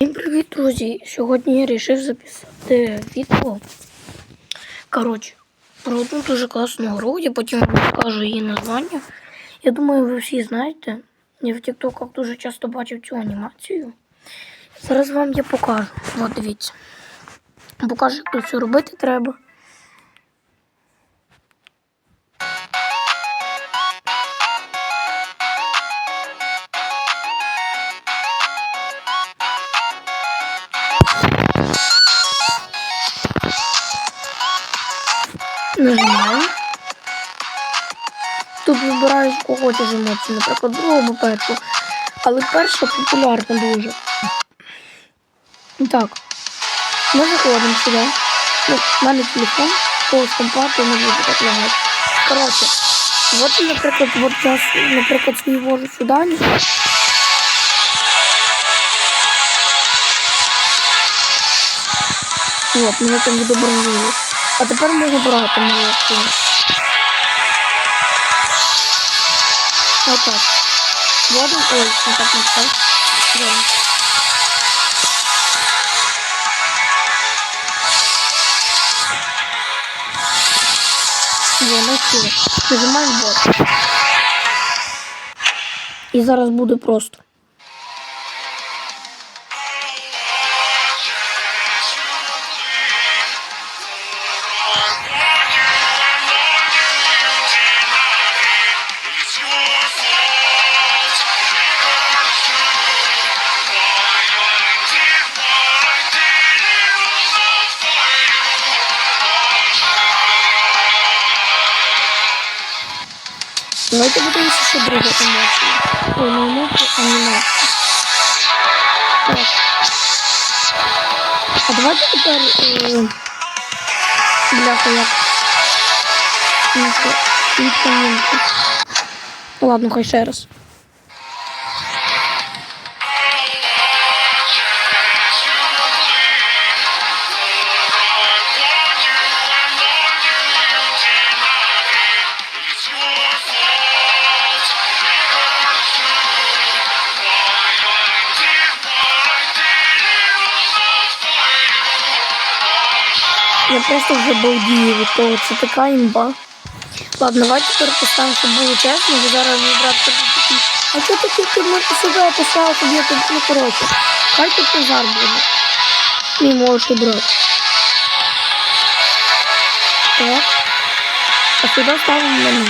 Всім привіт, друзі! Сьогодні я вирішив записати відео. Коротше, про одну дуже класну гру, я потім вам покажу її названня. Я думаю, ви всі знаєте. Я в тіктоках дуже часто бачив цю анімацію. Зараз вам я покажу. От дивіться. Покажу, як тут все робити треба. Нажимаю. Тут вибираєш кого хочеш емоцію, наприклад, другу першу. Але перша популярна дуже. Так. Ми заходимо сюди. Ну, в мене телефон, з компакту не буде так лагати. Коротше, от, наприклад, от я, наприклад, свій вожу сюди. От, мене там відобразили. А тепер можу брати молоко. Отак. Воду, ой, не так не так. Воду. Воно сіла. Нажимаємо вот. І зараз буде просто. Давайте подивимося, що друга емоція. Ой, не емоція, а анімація. Так. А давайте тепер е, бляха як. Інфо, інфомінку. Ладно, хай ще раз. Я просто вже балдію від того, це така імба. Ладно, давайте тепер поставимо, щоб було чесно, бо зараз мій брат такий. А чого ти тільки ми сюди поставив, щоб я тут, ну коротше. Хай тут пожар буде. Мій молодший брат. Так. А сюди ставимо мене.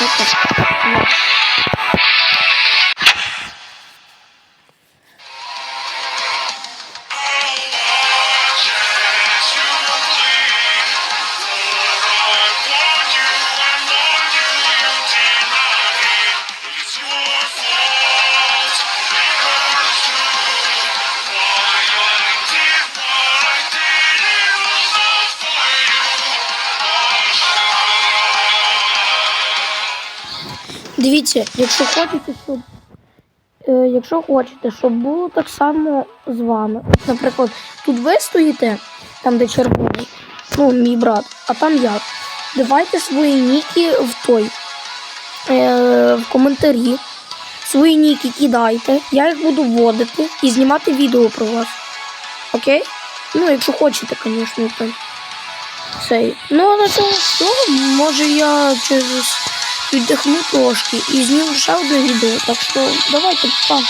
Отак. Вот. Дивіться, якщо хочете, щоб е, якщо хочете, щоб було так само з вами. От, наприклад, тут ви стоїте, там де червоний, ну, мій брат, а там я. Давайте свої ніки в той е, в коментарі. Свої ніки кидайте, я їх буду вводити і знімати відео про вас. Окей? Ну, якщо хочете, звісно, то цей. Ну, на цьому все. Може я через віддихну трошки і зніму ще одне відео. Так що давайте, па.